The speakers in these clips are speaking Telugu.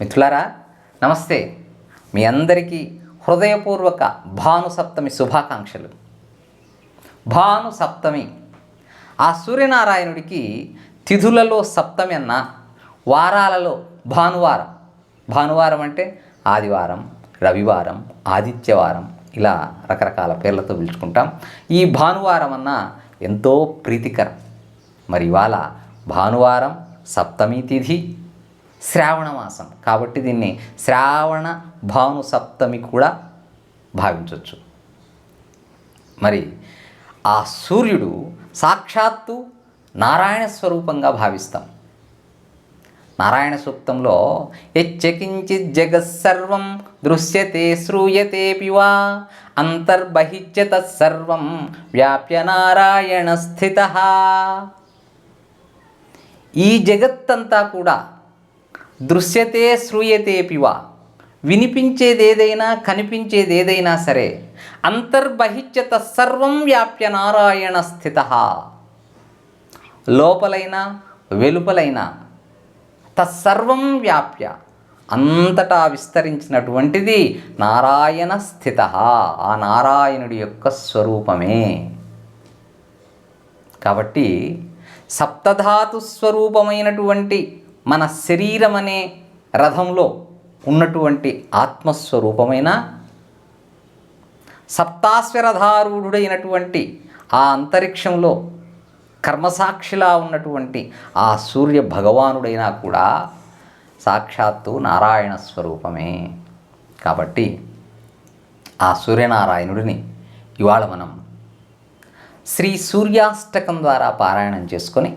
మిత్రులారా నమస్తే. మీ అందరికీ హృదయపూర్వక భాను సప్తమి శుభాకాంక్షలు. భాను సప్తమి ఆ సూర్యనారాయణుడికి తిథులలో సప్తమి అన్న వారాలలో భానువారం. భానువారం అంటే ఆదివారం రవివారం ఆదిత్యవారం ఇలా రకరకాల పేర్లతో పిలుచుకుంటాం. ఈ భానువారం అన్న ఎంతో ప్రీతికరం. మరి ఇవాళ భానువారం సప్తమి తిథి శ్రావణ మాసం. కాబట్టి దీన్ని శ్రావణ భాను సప్తమి కూడా భావించవచ్చు మరి ఆ సూర్యుడు సాక్షాత్తు నారాయణ స్వరూపంగా భావిస్తాం. నారాయణ సూక్తంలో యచ్చకించిత్ జగత్సర్వం దృశ్యతే శ్రూయతే పివా అంతర్బహిత్య తత్సర్వం వ్యాప్య నారాయణ స్థిత. ఈ జగత్తంతా కూడా దృశ్యతే శ్రూయతే పివా వినిపించేది ఏదైనా కనిపించేది ఏదైనా సరే అంతర్బహిత్యత సర్వం వ్యాప్య నారాయణ స్థిత. లోపలైన వెలుపలైన తత్సర్వం వ్యాప్య అంతటా విస్తరించినటువంటిది నారాయణ స్థిత ఆ నారాయణుడి యొక్క స్వరూపమే. కాబట్టి సప్తధాతు స్వరూపమైనటువంటి మన శరీరం అనే రథంలో ఉన్నటువంటి ఆత్మస్వరూపమైన సప్తాశ్వరధారూఢుడైనటువంటి ఆ అంతరిక్షంలో కర్మసాక్షిలా ఉన్నటువంటి ఆ సూర్య భగవానుడైనా కూడా సాక్షాత్తు నారాయణ స్వరూపమే. కాబట్టి ఆ సూర్యనారాయణుడిని ఇవాళ మనం శ్రీ సూర్యాష్టకం ద్వారా పారాయణం చేసుకొని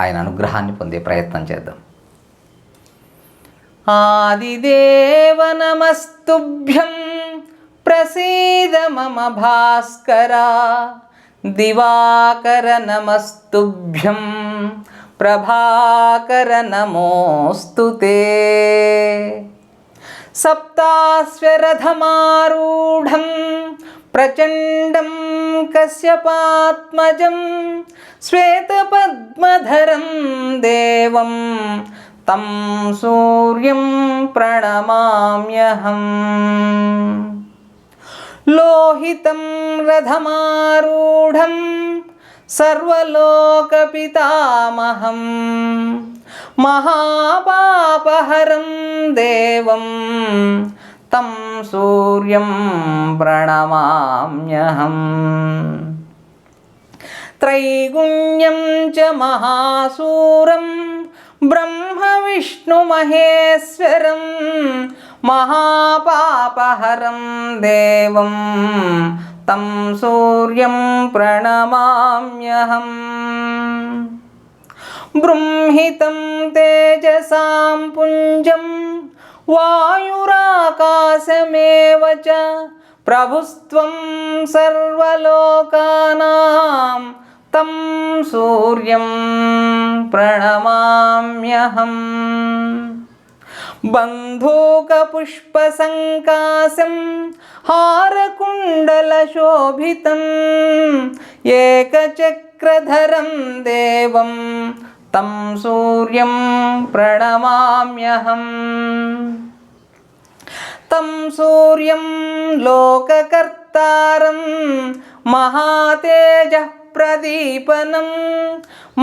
ఆయన అనుగ్రహాన్ని పొందే ప్రయత్నం చేద్దాం. ఆదిదేవ నమస్తుభ్యం ప్రసీద మమ భాస్కర దివాకర నమస్తుభ్యం ప్రభాకర నమోస్తు సప్తాశ్వరథమారూఢం ప్రచండం కశ్యపాత్మజం శ్వేతపద్మధరం దేవం తం సూర్యం ప్రణమామ్యహం లోహితం రథమారూఢం సర్వలోకపితామహం మహాపాపహరం దేవం తం సూర్యం ప్రణమామ్యహం త్రైగుణ్యం చ మహాసూరం బ్రహ్మ విష్ణు మహేశ్వరం మహాపాపహరం దేవం తం సూర్యం ప్రణమామ్యహం బృంహితం वायुराकाशमेव च प्रभुस्त्वं सर्वलोकानां तं सूर्यं प्रणमाम्यहम्। बन्धूकपुष्पसङ्कासं हारकुण्डलशोभितम् एकचक्रधरं देवं तं सूर्यं प्रणमाम्यहम्। तं सूर्यं लोककर्तारं महातेजः प्रदीपनं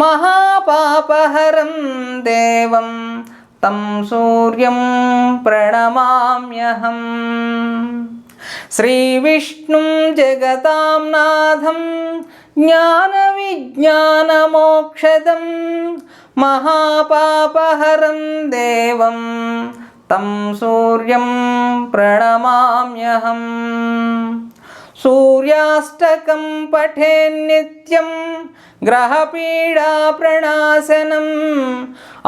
महापापहरं देवं तं सूर्यं प्रणमाम्यहं श्रीविष्णुं जगतां नाथं ज्ञानविज्ञानमोक्षदं महापापहरं देवं तं सूर्यं प्रणमाम्यहम् सूर्याष्टकं पठेन्नित्यं ग्रहपीडाप्रणाशनम्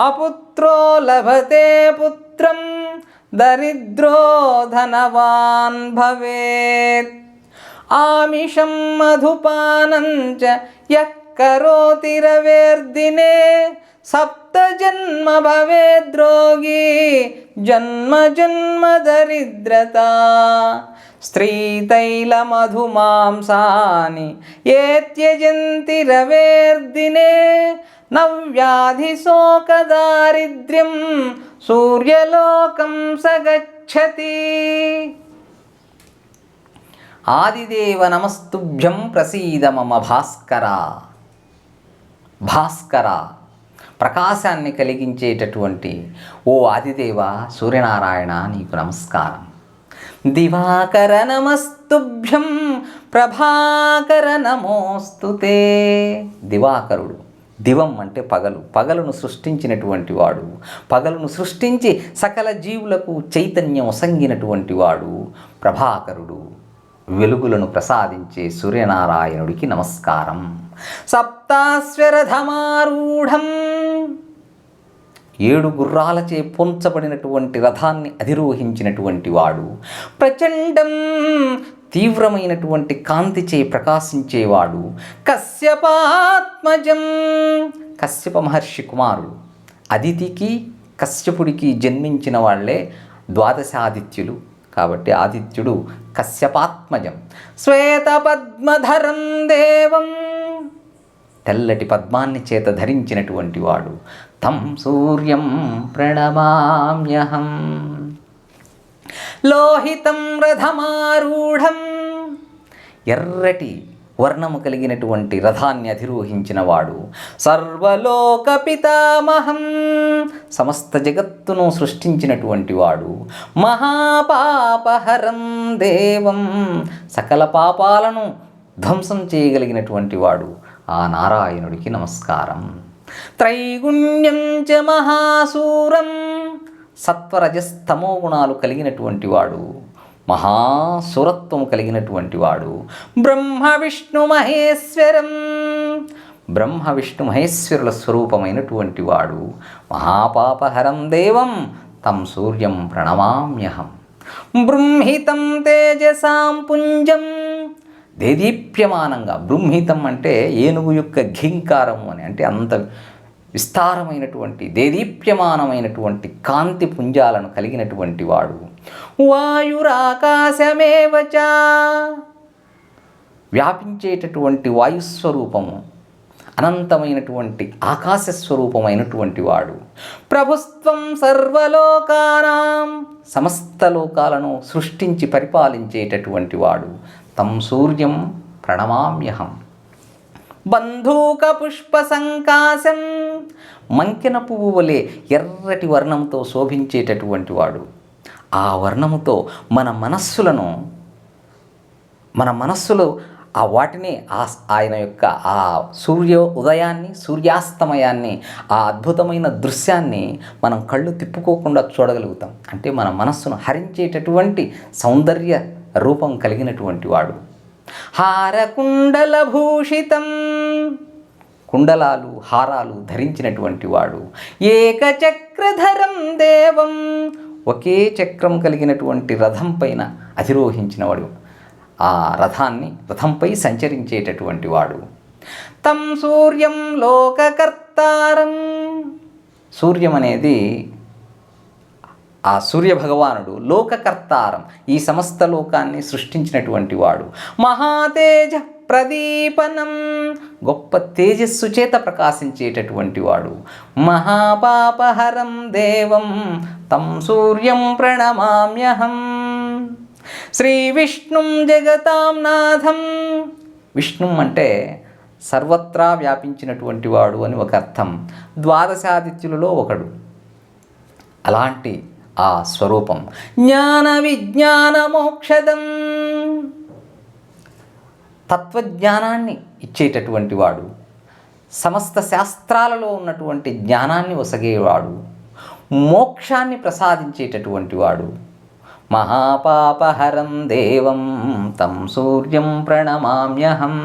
अपुत्रो लभते पुत्रं दरिद्रो धनवान् भवेत् आमिषं मधुपानं च यः करोति रवेर्दिने సప్త జన్మ భవే ద్రోగి జన్మ జన్మ దరిద్రత స్త్రీ తైల మధు మాంసాని ఏ త్యజంతి రవేర్దినే నవ్యాధి శోక దారిద్ర్యం సూర్యలోకం సగచ్చతి ఆదిదేవ నమస్తుభ్యం ప్రసీద మమ భాస్కర భాస్కర ప్రకాశాన్ని కలిగించేటటువంటి ఓ ఆదిదేవ సూర్యనారాయణ నీకు నమస్కారం. దివాకర నమస్తుభ్యం ప్రభాకర నమోస్తుతే దివాకరుడు దివం అంటే పగలు. పగలును సృష్టించినటువంటి వాడు. పగలును సృష్టించి సకల జీవులకు చైతన్యం సంగినటువంటి వాడు ప్రభాకరుడు. వెలుగులను ప్రసాదించే సూర్యనారాయణుడికి నమస్కారం. సప్తాశ్వరథమారూఢం ఏడు గుర్రాలచే పొంచబడినటువంటి రథాన్ని అధిరోహించినటువంటి వాడు ప్రచండం తీవ్రమైనటువంటి కాంతిచే ప్రకాశించేవాడు కశ్యపాత్మజం. కశ్యప మహర్షి కుమారుడు అదితికి కశ్యపుడికి జన్మించిన వాళ్ళే ద్వాదశాదిత్యులు. కాబట్టి ఆదిత్యుడు కశ్యపాత్మజం. శ్వేతపద్మధరం దేవం. తెల్లటి పద్మాన్ని చేత ధరించినటువంటి వాడు తం సూర్యం ప్రణమామ్యహం. లోహితం రథమారూఢం. ఎర్రటి వర్ణము కలిగినటువంటి రథాన్ని అధిరోహించిన వాడు సర్వలోక పితామహం. సమస్త జగత్తును సృష్టించినటువంటి వాడు మహాపాపహరం దేవం. సకల పాపాలను ధ్వంసం చేయగలిగినటువంటి వాడు ఆ నారాయణుడికి నమస్కారం. త్రైగుణ్యం చ మహాసూరం. సత్వరజస్తమో గుణాలు కలిగినటువంటి వాడు మహాసురత్వం కలిగినటువంటి వాడు. బ్రహ్మ విష్ణు మహేశ్వరం. బ్రహ్మ విష్ణు మహేశ్వరుల స్వరూపమైనటువంటి వాడు మహాపాపహరం దేవం తం సూర్యం ప్రణమామ్యహం. బృంహితం తేజసాం పుంజం. దేదీప్యమానంగా బృంహితం అంటే ఏనుగు యొక్క ఘింకారం అని అంటే అంత విస్తారమైనటువంటి దేదీప్యమానమైనటువంటి కాంతి పుంజాలను కలిగినటువంటి వాడు. వాయురాకాశమేవచ వ్యాపించేటటువంటి వాయుస్వరూపము అనంతమైనటువంటి ఆకాశ స్వరూపమైనటువంటి వాడు. ప్రభుత్వం సర్వలోకానాం సమస్త లోకాలను సృష్టించి పరిపాలించేటటువంటి వాడు. తం సూర్యం ప్రణమామ్యహం. బంధూక పుష్ప సంకాశం మంకెన పువ్వు వలె ఎర్రటి వర్ణంతో శోభించేటటువంటి వాడు. ఆ వర్ణముతో మన మనస్సులను మన మనస్సులో ఆ వాటిని ఆ ఆయన యొక్క ఆ సూర్య ఉదయాన్ని సూర్యాస్తమయాన్ని ఆ అద్భుతమైన దృశ్యాన్ని మనం కళ్ళు తిప్పుకోకుండా చూడగలుగుతాం. అంటే మన మనస్సును హరించేటటువంటి సౌందర్య రూపం కలిగినటువంటి వాడు. హారకుండల భూషితం కుండలాలు హారాలు ధరించినటువంటి వాడు. ఏకచక్రధరం దేవం. ఒకే చక్రం కలిగినటువంటి రథం పైన అధిరోహించినవాడు ఆ రథాన్ని రథంపై సంచరించేటటువంటి వాడు. తం సూర్యం లోకకర్తారం. సూర్యం అనేది ఆ సూర్య భగవానుడు లోకకర్తారం ఈ సమస్త లోకాన్ని సృష్టించినటువంటి వాడు. మహాతేజ ప్రదీపనం గొప్ప తేజస్సు చేత ప్రకాశించేటటువంటి వాడు. మహాపాపహరం దేవం తం సూర్యం ప్రణమామ్యహం. శ్రీ విష్ణుం జగతాం నాథం. విష్ణుం అంటే సర్వత్రా వ్యాపించినటువంటి వాడు అని ఒక అర్థం. ద్వాదశాదిత్యులలో ఒకడు. అలాంటి ఆ స్వరూపం జ్ఞాన విజ్ఞాన మోక్షదం తత్వజ్ఞానాన్ని ఇచ్చేటటువంటి వాడు సమస్త శాస్త్రాలలో ఉన్నటువంటి జ్ఞానాన్ని ఒసగేవాడు మోక్షాన్ని ప్రసాదించేటటువంటి వాడు మహాపాపహరం దేవం తం సూర్యం ప్రణమామ్యహం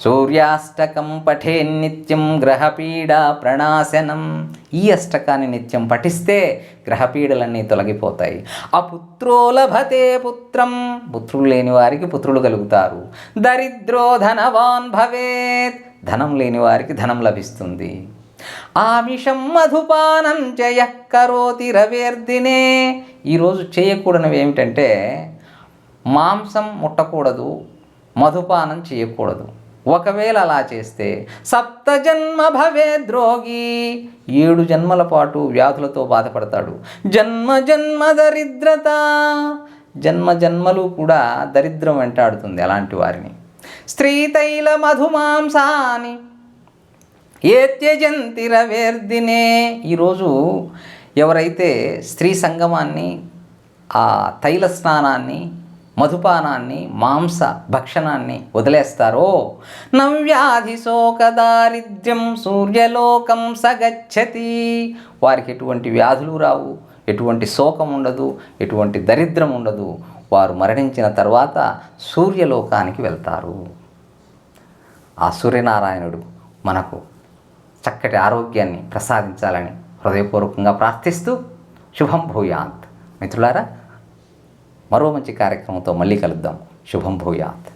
సూర్యాష్టకం పఠే నిత్యం గ్రహపీడ ప్రణాశనం. ఈ అష్టకాన్ని నిత్యం పఠిస్తే గ్రహపీడలన్నీ తొలగిపోతాయి. అపుత్రో లభతే పుత్రం. పుత్రులు లేని వారికి పుత్రులు కలుగుతారు. దరిద్రో ధనవాన్ భవేత్. ధనం లేని వారికి ధనం లభిస్తుంది. ఆమిషం మధుపానం జయ కరోతి రవేర్దినే ఈరోజు చేయకూడనివి ఏమిటంటే మాంసం ముట్టకూడదు మధుపానం చేయకూడదు. ఒకవేళ అలా చేస్తే సప్త జన్మ భవే ద్రోగి ఏడు జన్మల పాటు వ్యాధులతో బాధపడతాడు. జన్మ జన్మ దరిద్రత. జన్మ జన్మలు కూడా దరిద్రం వెంటాడుతుంది అలాంటి వారిని. స్త్రీ తైల మధుమాంసాని. ఏ త్యజంతిరవేర్దినే ఈరోజు ఎవరైతే స్త్రీ సంగమాన్ని ఆ తైల స్నానాన్ని మధుపానాన్ని మాంస భక్షణాన్ని వదిలేస్తారో? నవ్యాధి శోక దారిద్ర్యం సూర్యలోకం సగచ్చతి. వారికి ఎటువంటి వ్యాధులు రావు ఎటువంటి శోకం ఉండదు ఎటువంటి దరిద్రం ఉండదు. వారు మరణించిన తర్వాత సూర్యలోకానికి వెళ్తారు. ఆ సూర్యనారాయణుడు మనకు చక్కటి ఆరోగ్యాన్ని ప్రసాదించాలని హృదయపూర్వకంగా ప్రార్థిస్తూ శుభం భూయాంత్. మిత్రులారా మరో మంచి కార్యక్రమంతో మళ్ళీ కలుద్దాం. శుభం భూయాత్.